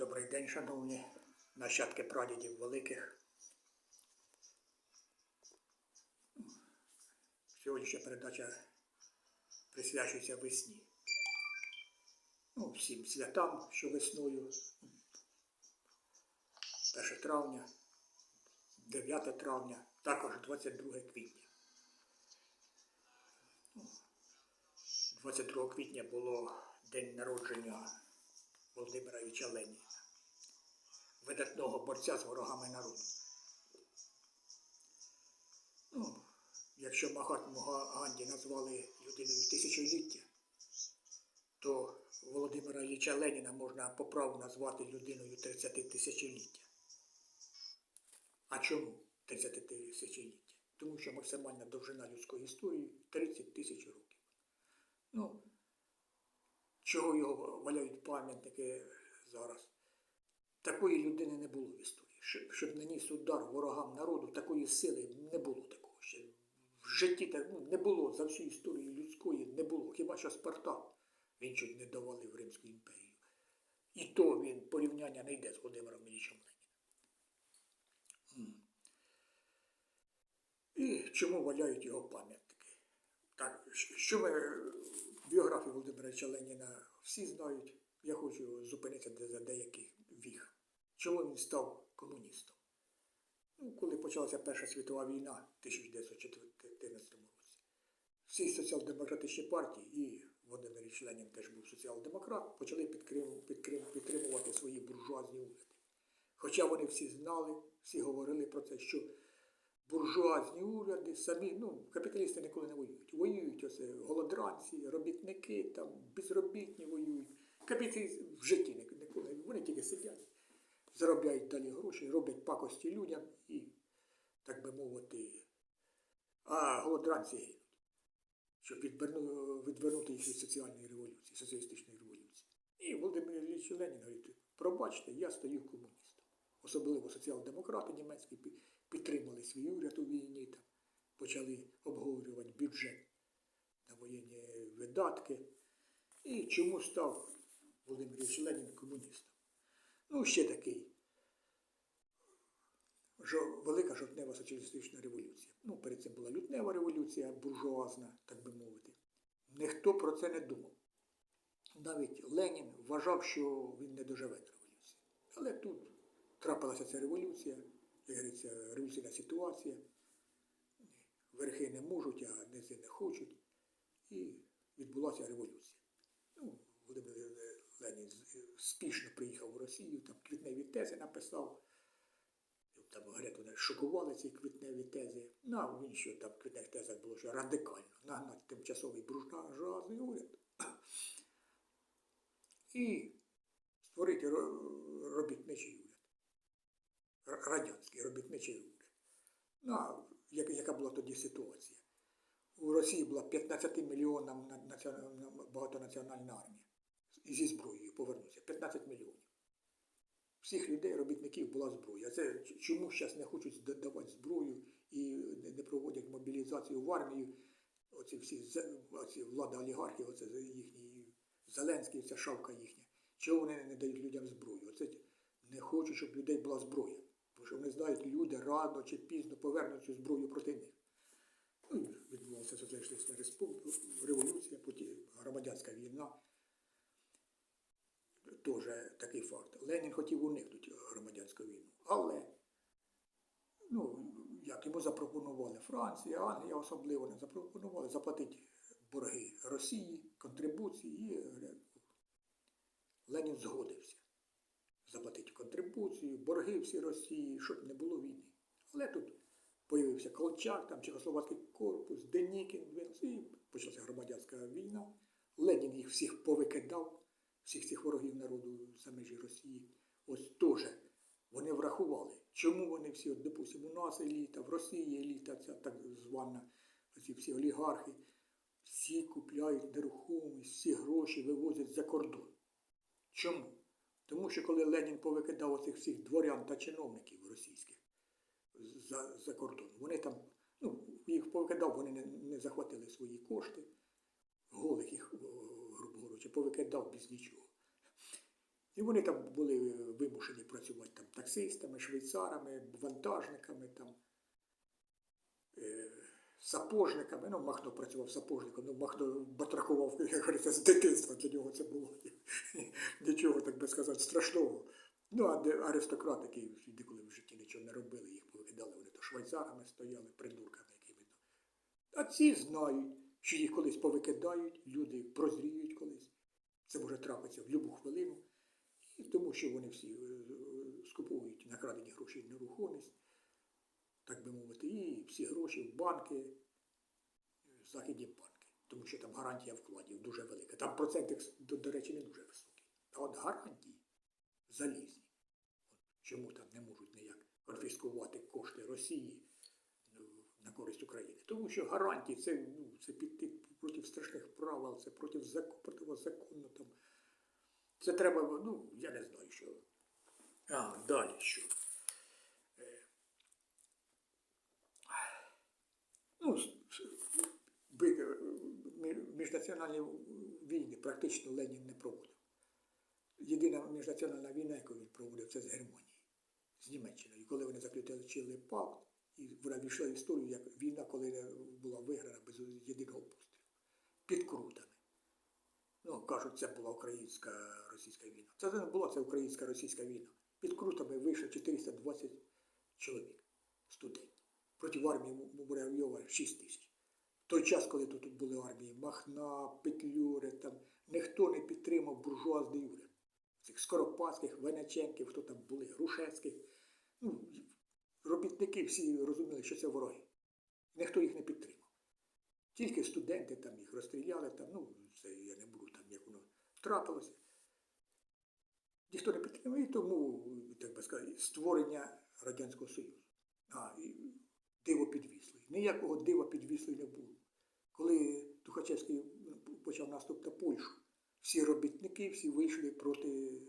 Добрий день, шановні нащадки прадідів великих. Сьогоднішня передача присвячується весні. Ну, всім святам, що весною. 1 травня, 9 травня, також 22 квітня. Ну, 22 квітня було день народження Володимира Ілліча Леніна, видатного борця з ворогами народу. Ну, якщо Махатму Ганді назвали людиною тисячоліття, то Володимира Ілліча Леніна можна по праву назвати людиною 30 тисячоліття. А чому 30 тисячоліття? Тому що максимальна довжина людської історії 30 тисяч років. Ну, чого його валяють пам'ятники зараз. Такої людини не було в історії. Щоб, щоб наніс удар ворогам народу, такої сили не було такого ще. В житті так, ну, не було за всю історію людської, не було. Хіба що Спартак він чуть не довалив Римську імперію. І то він порівняння не йде з Володимиром Іллічем Леніним. І чому валяють його пам'ятники? Так, що ми біографію Володимира Ілліча всі знають. Я хочу зупинитися за деяких віх. Чому він став комуністом? Ну, коли почалася Перша світова війна в 1914 році, всі соціал-демократичні партії, і Володимир Ілліч Ленін теж був соціал-демократ, почали підкрим- підкрим- підтримувати свої буржуазні уряди. Хоча вони всі знали, всі говорили про це, що буржуазні уряди самі, ну, капіталісти ніколи не воюють. Воюють оце голодранці, робітники, там, безробітні воюють. Капіталісти в житті ніколи, вони тільки сидять, заробляють далі гроші, роблять пакості людям і, так би мовити, а голодранці гинуть, щоб відвернути їх від соціальної революції, соціалістичної революції. І Володимир Ілліч Ленін говорить, пробачте, я стаю комуністом. Особливо соціал-демократи німецькі підтримали свій уряд у війні, там, почали обговорювати бюджет на воєнні видатки. І чому став Володимир Ілліч Ленін комуністом? Ну, ще такий. Велика жовтнева соціалістична революція. Ну, перед цим була лютнева революція, буржуазна, так би мовити. Ніхто про це не думав. Навіть Ленін вважав, що він не доживе до революції. Але тут трапилася ця революція, як говориться, революційна ситуація. Верхи не можуть, а низи не хочуть. І відбулася революція. Ну, Володимир Ленін спішно приїхав в Росію, там квітневі тези написав. Там, говорять, вони шокували ці квітневі тези. Ну, а він що там в квітневих тезах було що радикально нагнати тимчасовий буржуазний уряд і створити робітничий уряд. Радянський робітничий уряд. Ну, а як- яка була тоді ситуація? У Росії була 15 мільйонна на- націона- на- багатонаціональна армія. І зі зброєю повернуться. 15 мільйонів. Всіх людей, робітників була зброя. Це чому зараз не хочуть давати зброю і не проводять мобілізацію в армію? Оці всі оці влада олігархів, оце за їхній Зеленський, ця шавка їхня. Чого вони не дають людям зброю? Оце не хочуть, щоб людей була зброя. Бо що вони знають, люди рано чи пізно повернуть цю зброю проти них. Ну, відбувалася соціалістична революція, потім громадянська війна. Теж такий факт. Ленін хотів уникнути громадянську війну. Але, ну, як йому запропонували Франція, Англія особливо не запропонували заплатити борги Росії, контрибуції. І Ленін згодився заплатити контрибуцію, борги всі Росії, щоб не було війни. Але тут появився Колчак, там Чехословацький корпус, Денікін, і почалася громадянська війна. Ленін їх всіх повикидав, всіх цих ворогів народу за межі Росії. Ось теж вони врахували, чому вони всі, от, допустимо, у нас еліта, в Росії еліта, ця так звана, ці всі олігархи, всі купляють нерухомість, всі гроші вивозять за кордон. Чому? Тому що коли Ленін повикидав оцих всіх дворян та чиновників російських за, за кордон, вони там, ну, їх повикидав, вони не, не захватили свої кошти, голих їх, грубо говорячи, повикидав без нічого. І вони там були вимушені працювати там таксистами, швейцарами, вантажниками, там, е, сапожниками. Ну, Махно працював сапожником, ну Махно батракував, як говориться, з дитинства для нього це було. Нічого, так би сказати, страшного. Ну, а аристократи, які ніколи в житті нічого не робили, їх повикидали, вони то швейцарами стояли, придурками якими то. А ці знають, що їх колись повикидають, люди прозріють колись. Це може трапитися в будь-яку хвилину. І тому що вони всі е, скуповують накрадені гроші в нерухомість, так би мовити, і всі гроші в банки, е, західні банки, тому що там гарантія вкладів дуже велика. Там проценти, до, речі, не дуже високі. А от гарантії залізні. Чому там не можуть ніяк конфіскувати кошти Росії на користь України? Тому що гарантії це, ну, це піти проти страшних правил, це проти зак- противозаконно там. Це треба, ну, я не знаю, що. А, далі що. Е, Ну, е, мі- міжнаціональні війни практично Ленін не проводив. Єдина міжнаціональна війна, яку він проводив, це з Германією, з Німеччиною. І коли вони заключили пакт, вона війшла в історію як війна, коли була виграна без єдиного пострілу. Під крутами. Ну, кажуть, це була українська російська війна. Це не була це українська російська війна. Під крутами вийшло 420 чоловік, студентів. Проти армії Муравйова 6 тисяч. В той час, коли тут були армії Махна, Петлюри, там ніхто не підтримав буржуазний уряд. Цих Скоропадських, Венеченків, хто там були, Грушевських. Ну, робітники всі розуміли, що це вороги. Ніхто їх не підтримав. Тільки студенти там їх розстріляли, там, ну, це я не буду там, як воно трапилося. Ніхто не підтримав, і тому, так би сказати, створення Радянського Союзу. А, і диво підвіслий. Ніякого дива підвіслий не було. Коли Тухачевський почав наступ на Польщу, всі робітники всі вийшли проти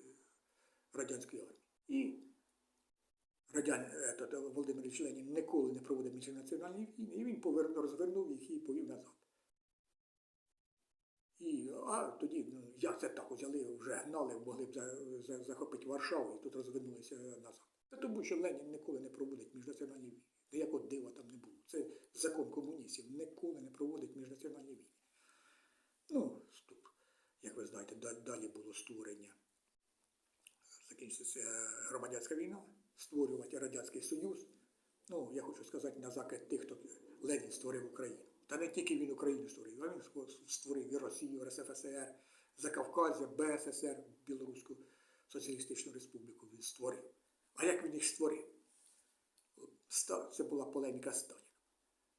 радянської армії. І Радян, этот, Володимир Ленін ніколи не проводив міжнаціональні війни, і він повернув, розвернув їх і повів назад. І, а тоді, ну, як це так взяли, вже гнали, могли б за, за, захопити Варшаву і тут розвернулися назад. Та тому що Ленін ніколи не проводить міжнаціональні війни. Ніякого дива там не було. Це закон комуністів, ніколи не проводить міжнаціональні війни. Ну, стоп. Як ви знаєте, далі було створення. Закінчиться громадянська війна, створювати Радянський Союз. Ну, я хочу сказати на захист тих, хто Ленін створив Україну. Та не тільки він Україну створив, а він створив і Росію, РСФСР, Закавказя, БССР, Білоруську Соціалістичну Республіку він створив. А як він їх створив? Це була полеміка Сталіна.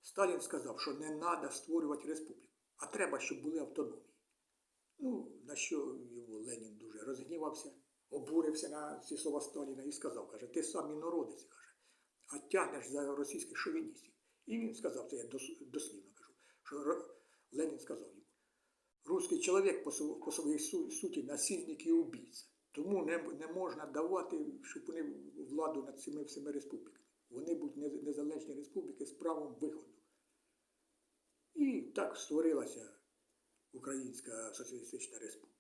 Сталін сказав, що не треба створювати республіку, а треба, щоб були автономії. Ну, на що його Ленін дуже розгнівався, обурився на ці слова Сталіна і сказав, каже, ти сам інородець, каже, а тягнеш за російських шовіністів. І він сказав, це я дослівно кажу, що Ленін сказав йому, русський чоловік по, своїй суті насильник і убійця. Тому не, не можна давати, щоб вони владу над цими всіми республіками. Вони будуть нез- незалежні республіки з правом виходу. І так створилася Українська Соціалістична Республіка.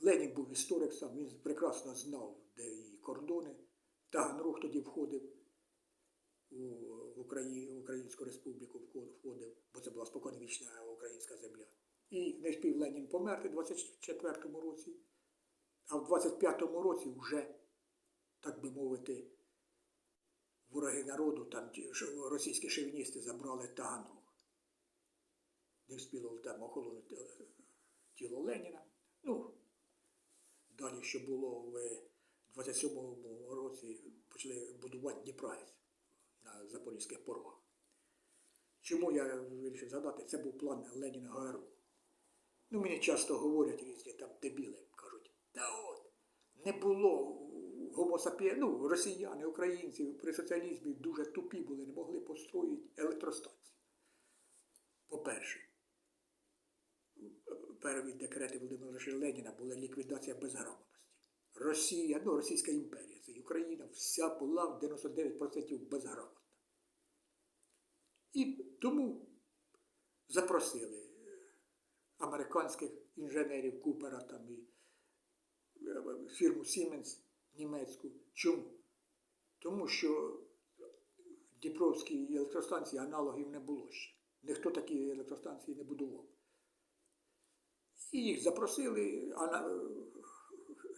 Ленін був історик сам, він прекрасно знав, де її кордони. Таганрог тоді входив у Українську Республіку, входив, бо це була споконвічна українська земля. І не спів Ленін померти в 24-му році, а в 25-му році вже, так би мовити, вороги народу, там російські шовіністи забрали Таганрог. Не встигло там охолонути е, тіло Леніна. Ну, далі, що було в 27-му році, почали будувати Дніправець на Запорізьких порогах. Чому я вирішив згадати? Це був план Леніна ГРУ. Ну, мені часто говорять різні там дебіли, кажуть, та от, не було гомосапі... ну, росіяни, українці при соціалізмі дуже тупі були, не могли построїти електростанції. По-перше, перві декрети Володимира Леніна була ліквідація безграмотності. Росія, ну, Російська імперія, це Україна, вся була в 99% безграмотна. І тому запросили е, американських інженерів Купера там і е, фірму Siemens німецьку. Чому? Тому що Дніпровській електростанції аналогів не було ще. Ніхто такі електростанції не будував. І їх запросили, а на, е,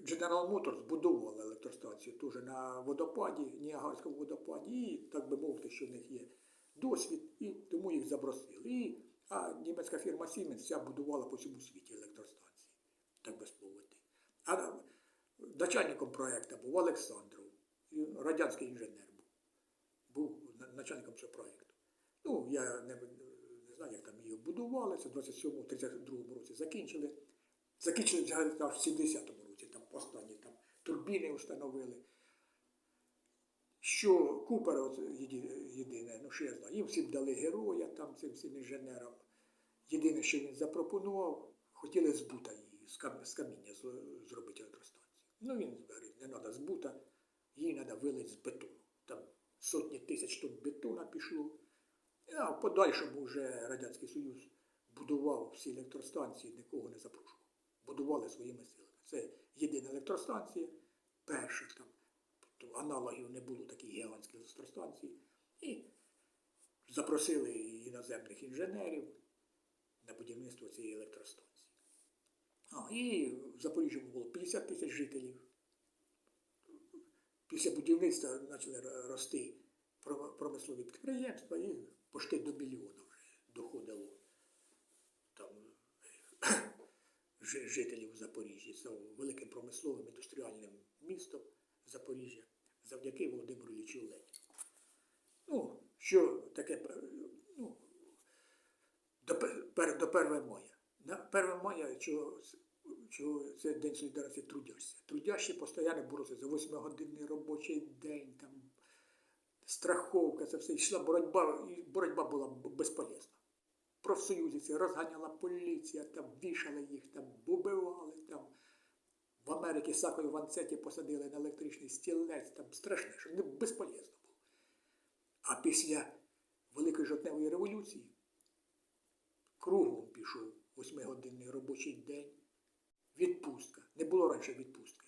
General Motors будувала електростанцію теж на водопаді, Ніагарському водопаді, і так би мовити, що в них є досвід, і тому їх запросили. І, а німецька фірма Siemens вся будувала по всьому світі електростанції, так би мовити. А начальником проєкту був Олександров, радянський інженер був. Був начальником цього проєкту. Ну, я не знаю, як там її будували, це в 27-32 році закінчили. Закінчили взагалі в 70-му році, там останні там турбіни встановили. Що Купер, от, єдине, ну що я знаю, їм всім дали героя, там цим всім інженерам. Єдине, що він запропонував, хотіли з бута її, з, каміння зробити електростанцію. Ну він говорить, не треба з бута, її треба вилити з бетону. Там сотні тисяч тонн бетона пішло. А в подальшому вже Радянський Союз будував всі електростанції, нікого не запрошував. Будували своїми силами. Це єдина електростанція, перша там, тобто аналогів не було таких гігантських електростанцій. І запросили іноземних інженерів на будівництво цієї електростанції. А, і в Запоріжжі було 50 тисяч жителів. Після будівництва почали рости промислові підприємства і почти до мільйона вже доходило там жителів Запоріжжя. Це великим промисловим індустріальним містом Запоріжжя завдяки Володимиру Іллічу Леніну. Ну, що таке е, ну, до, пе- пер- до 1 мая. На 1 мая чого, чого це День солідарності трудящих. Трудящі постійно боролися за 8-годинний робочий день, там, страховка, це все йшла боротьба, і боротьба була безполезна. Профсоюзі це розганяла поліція, там вішали їх, там убивали, там в Америці Сакою в Анцеті посадили на електричний стілець, там страшне, що не безполезно було. А після Великої жовтневої революції кругом пішов восьмигодинний робочий день, відпустка. Не було раніше відпустки.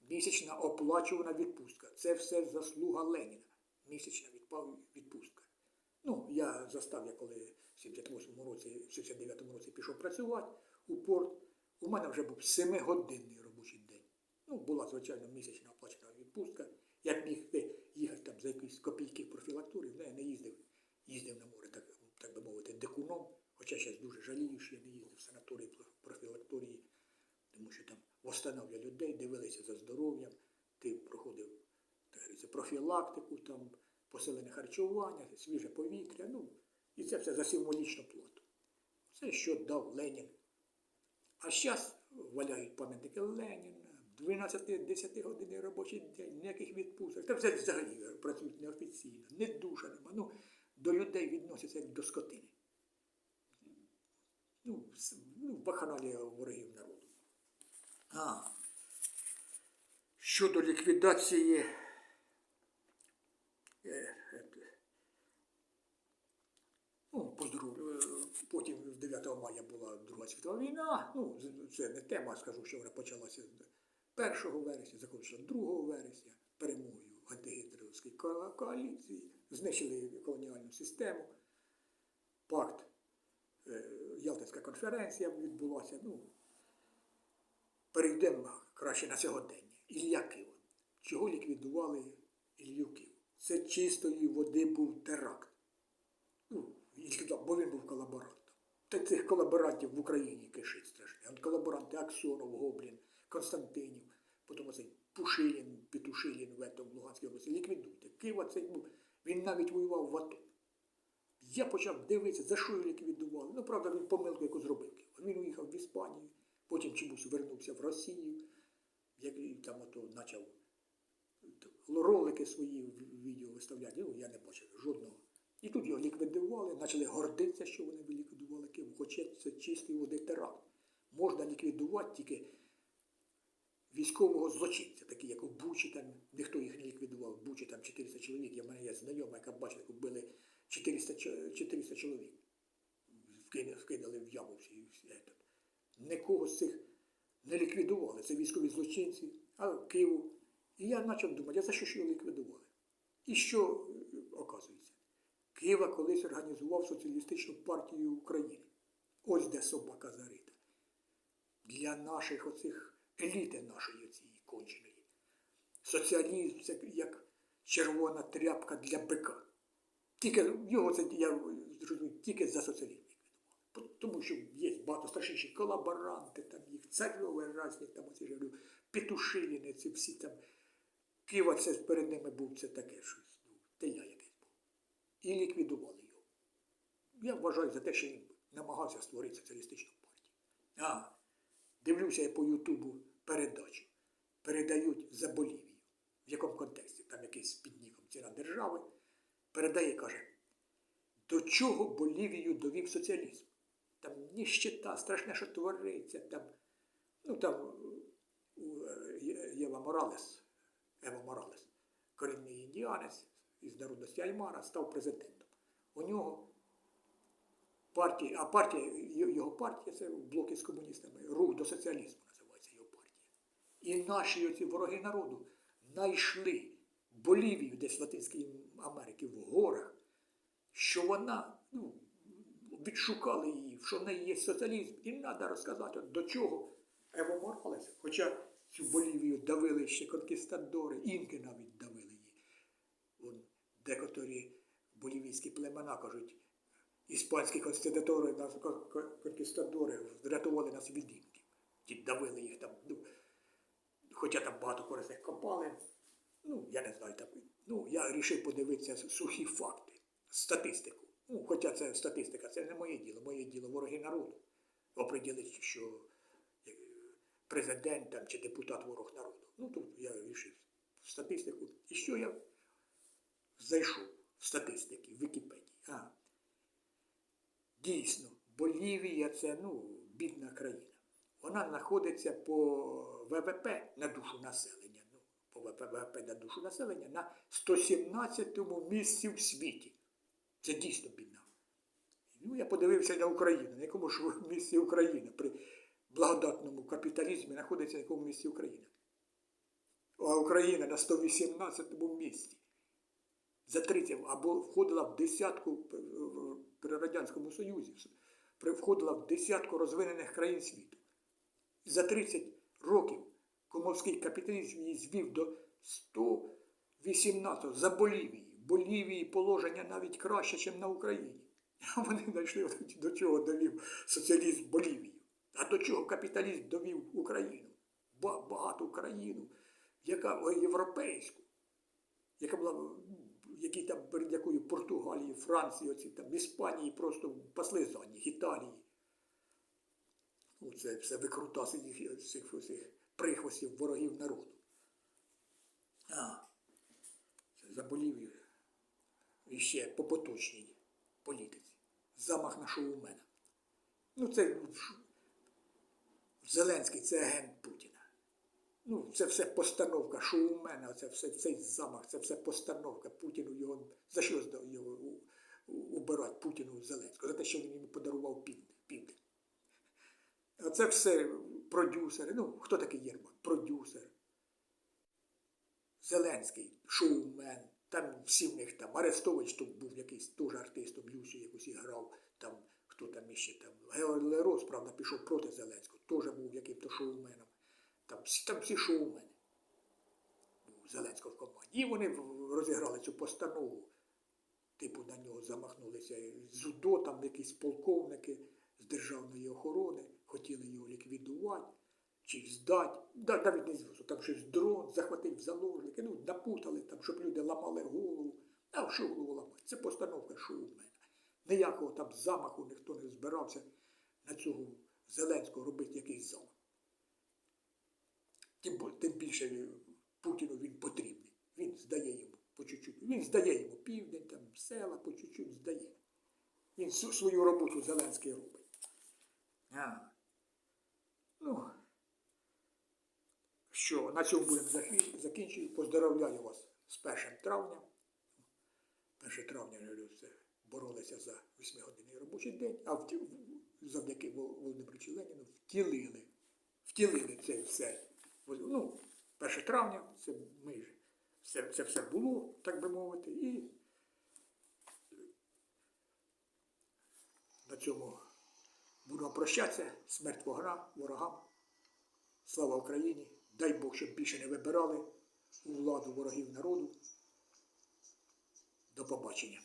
Місячна оплачувана відпустка. Це все заслуга Леніна. Місячна відпав- відпустка. Ну, я застав, я коли в 78-му році, в 79-му році пішов працювати у порт, у мене вже був семигодинний робочий день. Ну, була, звичайно, місячна оплачена відпустка. Я міг їхати там за якісь копійки в профілакторію, але я не їздив, їздив на море, так, так би мовити, дикуном. Хоча зараз дуже жалію, що я не їздив в санаторії профілакторії, тому що там встановлювали людей, дивилися за здоров'ям, ти проходив профілактику, там, посилене харчування, свіже повітря, ну, і це все за символічну плату. Це що дав Ленін. А зараз валяють пам'ятники Леніна, 12-10 годинний робочий день, ніяких відпусток. Та все взагалі працюють неофіційно, не душа нема. Ну, до людей відносяться як до скотини. Ну, ну баханалія ворогів народу. А. Щодо ліквідації Ну, е, Потім 9 мая була Друга світова війна. Ну, це не тема, скажу, що вона почалася з 1 вересня, закінчила 2 вересня перемогою антигітлерівської ко- коаліції, знищили колоніальну систему. Пакт, е, Ялтинська конференція відбулася. Ну, перейдемо краще на сьогодення. Ілля Кива. Чого ліквідували Ілью Киву? Це чистої води був теракт. Ну, бо він був колаборантом. Та цих колаборантів в Україні кишить страшне. От колаборанти Аксьонов, Гоблін, Константинів, потім оцей Пушилін, Петушилін в этом, Луганській області. Ліквідуйте. Кива цей був. Він навіть воював в АТО. Я почав дивитися, за що його ліквідували. Ну, правда, він помилку яку зробив. Він уїхав в Іспанію, потім чомусь вернувся в Росію, який там ото почав ролики свої в- відео виставляти. Ну, я не бачив жодного. І тут його ліквідували, почали гордитися, що вони ліквідували Київ, хоча це чистий води теракт. Можна ліквідувати тільки військового злочинця, такий як у Бучі, там ніхто їх не ліквідував. Бучі там 400 чоловік. Я в мене є знайома, яка бачила, як вбили 400, 400 чоловік. Вкинули, в яму всі. Нікого з цих не ліквідували. Це військові злочинці, а Києву. І я почав думати, за що ж його ліквідували? І що е, оказується? Києва колись організував Соціалістичну партію України. Ось де собака зарита. Для наших оцих еліти нашої цієї конченої. Соціалізм це як червона тряпка для бика. Тільки його це я зрозумів, тільки за соціалізм ліквідували. Тому що є багато страшніші колаборанти, там їх царьові разні, там оці ж петушиліни, ці всі там. Це перед ними був це таке щось. Ну, те я якийсь був. І ліквідували його. Я вважаю за те, що він намагався створити соціалістичну партію. А, дивлюся я по Ютубу передачу. Передають за Болівію. В якому контексті? Там якийсь під ніком ціна держави. Передає і каже, до чого Болівію довів соціалізм? Там ніщета, страшне, що твориться. Там, ну там е, Єва Моралес, Ева Моралес, корінний індіанець із народності Аймара, став президентом. У нього партія, а партія, його партія це блок із комуністами, рух до соціалізму називається його партія. І наші оці вороги народу знайшли Болівію десь в Латинській Америці в горах, що вона ну, відшукали її, що в неї є соціалізм, і треба розказати, до чого Ево Моралес, хоча цю Болівію давили ще конкістадори, інки навіть давили її. Вон, декоторі болівійські племена кажуть, іспанські конституtori, нас кон- кон- конкістадори врятували нас від інків. Ті давили їх там. Ну, хоча там багато корисних копалин. Ну, я не знаю там. Ну, я вирішив подивитися сухі факти, статистику. Ну, хоча це статистика, це не моє діло, моє діло вороги народу. Оприділити, що президент чи депутат ворог народу. Ну, тут я вирішив статистику. І що я зайшов в статистики, в Вікіпедії. А, дійсно, Болівія це ну, бідна країна. Вона знаходиться по ВВП на душу населення. Ну, по ВВП на душу населення на 117-му місці в світі. Це дійсно бідна. Ну, я подивився на Україну, на якому ж місці Україна при благодатному капіталізмі знаходиться на якому місці Україна. А Україна на 118-му місці. За 30, або входила в десятку при Радянському Союзі, входила в десятку розвинених країн світу. За 30 років комовський капіталізм її звів до 118 за Болівії. Болівії положення навіть краще, ніж на Україні. А вони знайшли до чого довів соціалізм Болівію. А до чого капіталізм довів Україну? Багату країну, яка європейську, яка була, ну, які там перед якою Португалії, Франції, оці там Іспанії просто пасли задніх, Італії. Ну, це все викрутаси їх цих прихвостів ворогів народу. А, це за Болівію. І ще по поточній політиці. Замах на шоумена. Ну, це ш- Зеленський це агент Путіна. Ну, це все постановка шоумена, це все цей замах, це все постановка Путіну його. За що його убирати Путіну Зеленського? За те, що він йому подарував південь. південь. А це все продюсери. Ну, хто такий Єрмак? Продюсер. Зеленський, шоумен, там всі в них там. Арестович тут був якийсь теж артистом, Люсю якусь іграв, там хто там іще там. Георгій Лерос, правда, пішов проти Зеленського, теж був яким-то шоуменом. Там, там всі шоумени. Був Зеленського в команді. І вони розіграли цю постанову. Типу на нього замахнулися з УДО, там якісь полковники з державної охорони, хотіли його ліквідувати чи здати. Да, навіть не зв'язку, там щось дрон захватив заложники, ну, напутали там, щоб люди ламали голову. А що голову ламати? Це постановка шоумена. Ніякого там замаху ніхто не збирався на цього Зеленського робити якийсь замах. Тим, тим більше Путіну він потрібний. Він здає йому по чуть-чуть. Він здає йому південь, там, села по чуть-чуть здає. Він свою роботу Зеленський робить. А. Ну, що, на цьому будемо закінчувати. Поздравляю вас з 1 травня. 1 травня я говорю, це боролися за 8-годинний робочий день, а вті- завдяки Вол- Володимиру Леніну втілили втілили це все. Ну, 1 травня, це ми ж все, це все було, так би мовити, і на цьому будемо прощатися. Смерть ворогам, ворогам. Слава Україні! Дай Бог, щоб більше не вибирали у владу ворогів народу. До побачення.